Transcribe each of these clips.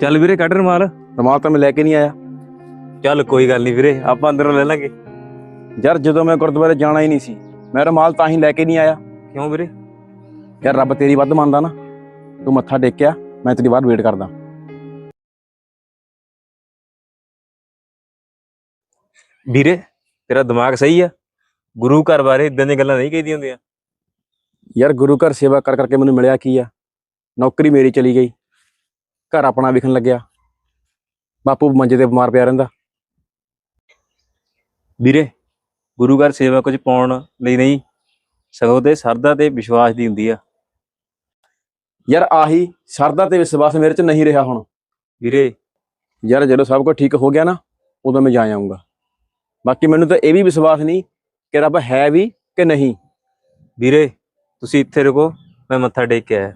ਚੱਲ ਵੀਰੇ ਕੱਢ ਰਮਾਲ ਰਮਾਲ ਤਾਂ ਮੈਂ ਲੈ ਕੇ ਨਹੀਂ ਆਇਆ ਚੱਲ ਕੋਈ ਗੱਲ ਨਹੀਂ ਵੀਰੇ ਆਪਾਂ ਅੰਦਰੋਂ ਲੈ ਲਾਂਗੇ ਯਾਰ ਜਦੋਂ ਮੈਂ ਗੁਰਦੁਆਰੇ ਜਾਣਾ ਹੀ ਨਹੀਂ ਸੀ ਮੈਂ ਰਮਾਲ ਤਾਂ ਹੀ ਲੈ ਕੇ ਨਹੀਂ ਆਇਆ ਕਿਉਂ ਵੀਰੇ ਯਾਰ ਰੱਬ ਤੇਰੀ ਵੱਧ ਮੰਨਦਾ ਨਾ ਤੂੰ ਮੱਥਾ ਟੇਕਿਆ ਮੈਂ ਤੇਰੀ ਬਾਹਰ ਵੇਟ ਕਰਦਾ ਵੀਰੇ ਤੇਰਾ ਦਿਮਾਗ ਸਹੀ ਆ ਗੁਰੂ ਘਰ ਬਾਰੇ ਇਦਾਂ ਦੀਆਂ ਗੱਲਾਂ ਨਹੀਂ ਕਹੀਦੀਆਂ ਹੁੰਦੀਆਂ ਯਾਰ ਗੁਰੂ ਘਰ ਸੇਵਾ ਕਰ ਕਰਕੇ ਮੈਨੂੰ ਮਿਲਿਆ ਕੀ ਆ ਨੌਕਰੀ ਮੇਰੀ ਚਲੀ ਗਈ ਘਰ ਆਪਣਾ ਵਿਖਣ ਲੱਗਿਆ। ਬਾਪੂ ਮੰਜੇ ਤੇ ਬਿਮਾਰ ਪਿਆ ਰਹਿੰਦਾ। ਵੀਰੇ, ਗੁਰੂ ਘਰ ਸੇਵਾ ਕੁਝ ਪਾਉਣ ਲਈ ਨਹੀਂ, ਸਗੋਂ ਤੇ ਸਰਦਾ ਤੇ ਵਿਸ਼ਵਾਸ ਦੀ ਹੁੰਦੀ ਆ। ਯਾਰ, ਆਹੀ ਸਰਦਾ ਤੇ ਵਿਸ਼ਵਾਸ ਮੇਰੇ 'ਚ ਨਹੀਂ ਰਿਹਾ ਹੁਣ। ਵੀਰੇ, ਯਾਰ ਜਦੋਂ ਸਭ ਕੁਝ ਠੀਕ ਹੋ ਗਿਆ ਨਾ, ਉਦੋਂ ਮੈਂ ਜਾ ਆਉਂਗਾ ਬਾਕੀ ਮੈਨੂੰ ਤਾਂ ਇਹ ਵੀ ਵਿਸ਼ਵਾਸ ਨਹੀਂ ਕਿ ਰੱਬ ਹੈ ਵੀ ਕਿ ਨਹੀਂ। ਵੀਰੇ, ਤੁਸੀਂ ਇੱਥੇ ਰੁਕੋ, ਮੈਂ ਮੱਥਾ ਟੇਕ ਕੇ ਆਇਆ।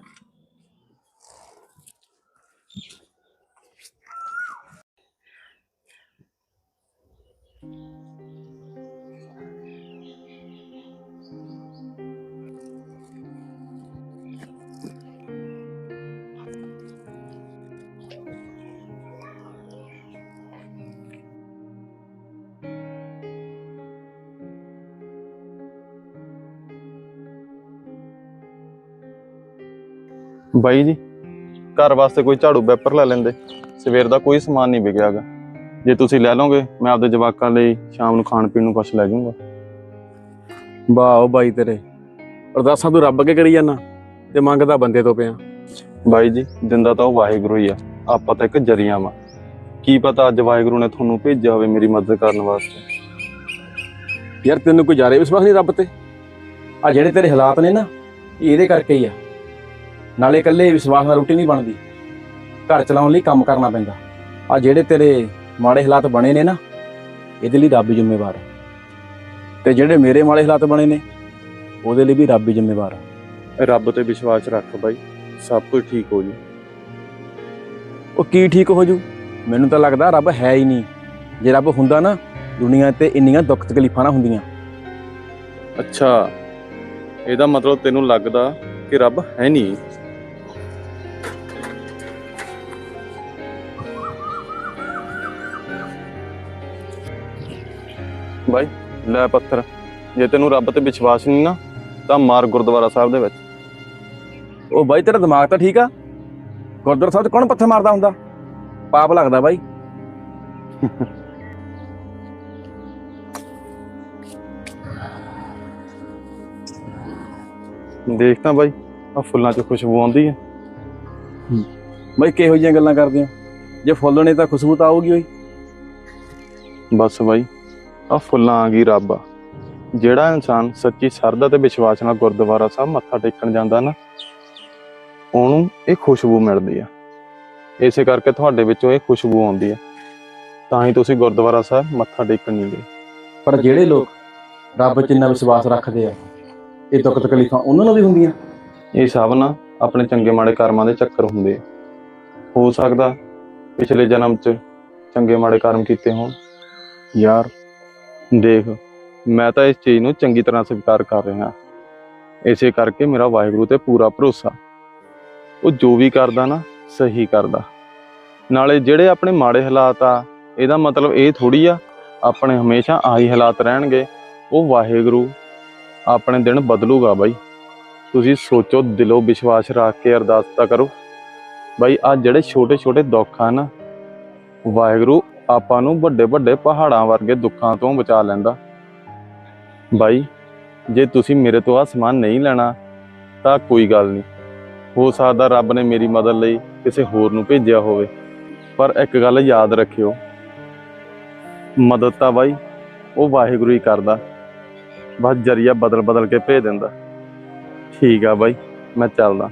ਬਾਈ ਜੀ ਘਰ ਵਾਸਤੇ ਕੋਈ ਝਾੜੂ ਵੈਪਰ ਲੈ ਲੈਂਦੇ। ਸਵੇਰ ਦਾ ਕੋਈ ਸਮਾਨ ਨਹੀਂ ਵਿਕਿਆਗਾ ਜੇ ਤੁਸੀਂ ਲੈ ਲਓਗੇ ਮੈਂ ਆਪਦੇ ਜਵਾਕਾਂ ਲਈ ਸ਼ਾਮ ਨੂੰ ਖਾਣ ਪੀਣ ਨੂੰ ਕੁਝ ਲੈ ਜਾਊਂਗਾ। ਵਾਹ ਬਾਈ ਤੇਰੇ। ਅਰਦਾਸਾਂ ਤੂੰ ਰੱਬ ਅੱਗੇ ਕਰੀ ਜਾਂਦਾ ਤੇ ਮੰਗਦਾ ਬੰਦੇ ਤੋਂ ਪਿਆ। ਬਾਈ ਜੀ ਦਿੰਦਾ ਤਾਂ ਉਹ ਵਾਹਿਗੁਰੂ ਹੀ ਆ। ਆਪਾਂ ਤਾਂ ਇੱਕ ਜਰੀਆ ਵਾ। ਕੀ ਪਤਾ ਅੱਜ ਵਾਹਿਗੁਰੂ ਨੇ ਤੁਹਾਨੂੰ ਭੇਜਿਆ ਹੋਵੇ ਮੇਰੀ ਮਦਦ ਕਰਨ ਵਾਸਤੇ। ਯਾਰ ਤੈਨੂੰ ਕੋਈ ਜ਼ਿਆਦਾ ਵਿਸ਼ਵਾਸ ਨਹੀਂ ਰੱਬ ਤੇ? ਆ ਜਿਹੜੇ ਤੇਰੇ ਹਾਲਾਤ ਨੇ ਨਾ ਇਹ ਇਹਦੇ ਕਰਕੇ ਹੀ ਆ। ਨਾਲੇ ਇਕੱਲੇ ਵਿਸ਼ਵਾਸ ਨਾਲ ਰੋਟੀ ਨਹੀਂ ਬਣਦੀ। ਘਰ ਚਲਾਉਣ ਲਈ ਕੰਮ ਕਰਨਾ ਪੈਂਦਾ। ਆ ਜਿਹੜੇ ਤੇਰੇ ਮਾੜੇ ਹਾਲਾਤ ਬਣੇ ਨੇ ਨਾ ਇਹਦੇ ਲਈ ਰੱਬ ਹੀ ਜ਼ਿੰਮੇਵਾਰ ਹੈ। ਤੇ ਜਿਹੜੇ ਮੇਰੇ ਮਾੜੇ ਹਾਲਾਤ ਬਣੇ ਨੇ ਉਹਦੇ ਲਈ ਵੀ ਰੱਬ ਹੀ ਜ਼ਿੰਮੇਵਾਰ ਹੈ। ਰੱਬ ਤੇ ਵਿਸ਼ਵਾਸ ਰੱਖ ਬਾਈ ਸਭ ਕੁਝ ਠੀਕ ਹੋ ਜੂ। ਉਹ ਕੀ ਠੀਕ ਹੋ ਜੂ? ਮੈਨੂੰ ਤਾਂ ਲੱਗਦਾ ਰੱਬ ਹੈ ਹੀ ਨਹੀਂ। ਜੇ ਰੱਬ ਹੁੰਦਾ ਨਾ ਦੁਨੀਆ ਤੇ ਇੰਨੀਆਂ ਦੁੱਖ ਤਕਲੀਫਾਂ ਨਾ ਹੁੰਦੀਆਂ। ਅੱਛਾ ਇਹਦਾ ਮਤਲਬ ਤੈਨੂੰ ਲੱਗਦਾ ਕਿ ਰੱਬ ਹੈ ਨਹੀਂ? ਬਾਈ ਲੈ ਪੱਥਰ। ਜੇ ਤੈਨੂੰ ਰੱਬ ਤੇ ਵਿਸ਼ਵਾਸ ਨਹੀਂ ਨਾ ਤਾਂ ਮਾਰ ਗੁਰਦੁਆਰਾ ਸਾਹਿਬ ਦੇ ਵਿੱਚ। ਉਹ ਬਾਈ ਤੇਰਾ ਦਿਮਾਗ ਤਾਂ ਠੀਕ ਆ? ਗੁਰਦੁਆਰਾ ਸਾਹਿਬ 'ਚ ਕੌਣ ਪੱਥਰ ਮਾਰਦਾ ਹੁੰਦਾ? ਪਾਪ ਲੱਗਦਾ ਬਾਈ। ਦੇਖ ਤਾਂ ਬਾਈ ਆ ਫੁੱਲਾਂ 'ਚ ਖੁਸ਼ਬੂ ਆਉਂਦੀ ਹੈ ਬਾਈ ਕਿਹੋ ਜਿਹੀਆਂ ਗੱਲਾਂ ਕਰਦੇ ਆ? ਜੇ ਫੁੱਲ ਨੇ ਤਾਂ ਖੁਸ਼ਬੂ ਤਾਂ ਆਊਗੀ ਹੋਈ ਬਸ ਬਾਈ ਆ ਫੁੱਲਾਂ ਆ ਗਈ ਰੱਬ ਆ। ਜਿਹੜਾ ਇਨਸਾਨ ਸੱਚੀ ਸਰਦਾ ਤੇ ਵਿਸ਼ਵਾਸ ਨਾਲ ਗੁਰਦੁਆਰਾ ਸਾਹਿਬ ਮੱਥਾ ਟੇਕਣ ਜਾਂਦਾ ਨਾ ਉਹਨੂੰ ਇਹ ਖੁਸ਼ਬੂ ਮਿਲਦੀ ਆ। ਇਸੇ ਕਰਕੇ ਤੁਹਾਡੇ ਵਿੱਚੋਂ ਇਹ ਖੁਸ਼ਬੂ ਆਉਂਦੀ ਆ। ਤਾਂ ਹੀ ਤੁਸੀਂ ਗੁਰਦੁਆਰਾ ਸਾਹਿਬ ਮੱਥਾ ਟੇਕਣ ਨਹੀਂ ਗਏ। ਪਰ ਜਿਹੜੇ ਲੋਕ ਰੱਬ 'ਚ ਇੰਨਾ ਵਿਸ਼ਵਾਸ ਰੱਖਦੇ ਆ ਇਹ ਦੁੱਖ ਤਕਲੀਫਾਂ ਉਹਨਾਂ ਨੂੰ ਵੀ ਹੁੰਦੀਆਂ। ਇਹ ਸਭ ਨਾ ਆਪਣੇ ਚੰਗੇ ਮਾੜੇ ਕਰਮਾਂ ਦੇ ਚੱਕਰ ਹੁੰਦੇ ਆ। ਹੋ ਸਕਦਾ ਪਿਛਲੇ ਜਨਮ 'ਚ ਚੰਗੇ ਮਾੜੇ ਕਰਮ ਕੀਤੇ ਹੋਣ। ਯਾਰ ਦੇਖ, ਮੈਂ ਤਾਂ ਇਸ ਚੀਜ਼ ਨੂੰ ਚੰਗੀ ਤਰ੍ਹਾਂ ਸਵੀਕਾਰ ਕਰ ਰਿਹਾ। ਇਸੇ ਕਰਕੇ ਮੇਰਾ ਵਾਹਿਗੁਰੂ ਤੇ ਪੂਰਾ ਭਰੋਸਾ। ਉਹ ਜੋ ਵੀ ਕਰਦਾ ਨਾ, ਸਹੀ ਕਰਦਾ। ਨਾਲੇ ਜਿਹੜੇ ਆਪਣੇ ਮਾੜੇ ਹਾਲਾਤ ਆ, ਇਹਦਾ ਮਤਲਬ ਇਹ ਥੋੜੀ ਆ, ਆਪਣੇ ਹਮੇਸ਼ਾ ਆਹੀ ਹਾਲਾਤ ਰਹਿਣਗੇ। ਉਹ ਵਾਹਿਗੁਰੂ ਆਪਣੇ ਦਿਨ ਬਦਲੂਗਾ ਬਾਈ। ਤੁਸੀਂ ਸੋਚੋ, ਦਿਲੋਂ ਵਿਸ਼ਵਾਸ ਰੱਖ ਕੇ ਅਰਦਾਸ ਤਾਂ ਕਰੋ। ਬਾਈ ਆ ਜਿਹੜੇ ਛੋਟੇ ਛੋਟੇ ਦੁੱਖ ਆ ਨਾ, ਵਾਹਿਗੁਰੂ ਆਪਾਂ ਨੂੰ ਵੱਡੇ ਵੱਡੇ ਪਹਾੜਾਂ ਵਰਗੇ ਦੁੱਖਾਂ ਤੋਂ ਬਚਾ ਲੈਂਦਾ। ਬਾਈ, ਜੇ ਤੁਸੀਂ ਮੇਰੇ ਤੋਂ ਆ ਸਮਾਨ ਨਹੀਂ ਲੈਣਾ, ਤਾਂ ਕੋਈ ਗੱਲ ਨਹੀਂ। ਹੋ ਸਕਦਾ ਰੱਬ ਨੇ ਮੇਰੀ ਮਦਦ ਲਈ ਕਿਸੇ ਹੋਰ ਨੂੰ ਭੇਜਿਆ ਹੋਵੇ, ਪਰ ਇੱਕ ਗੱਲ ਯਾਦ ਰੱਖਿਓ। ਮਦਦ ਤਾਂ ਬਾਈ, ਉਹ ਵਾਹਿਗੁਰੂ ਹੀ ਕਰਦਾ। ਬਸ ਜਰੀਆ ਬਦਲ ਬਦਲ ਕੇ ਭੇਜ ਦਿੰਦਾ। ਠੀਕ ਆ ਬਾਈ, ਮੈਂ ਚੱਲਦਾ।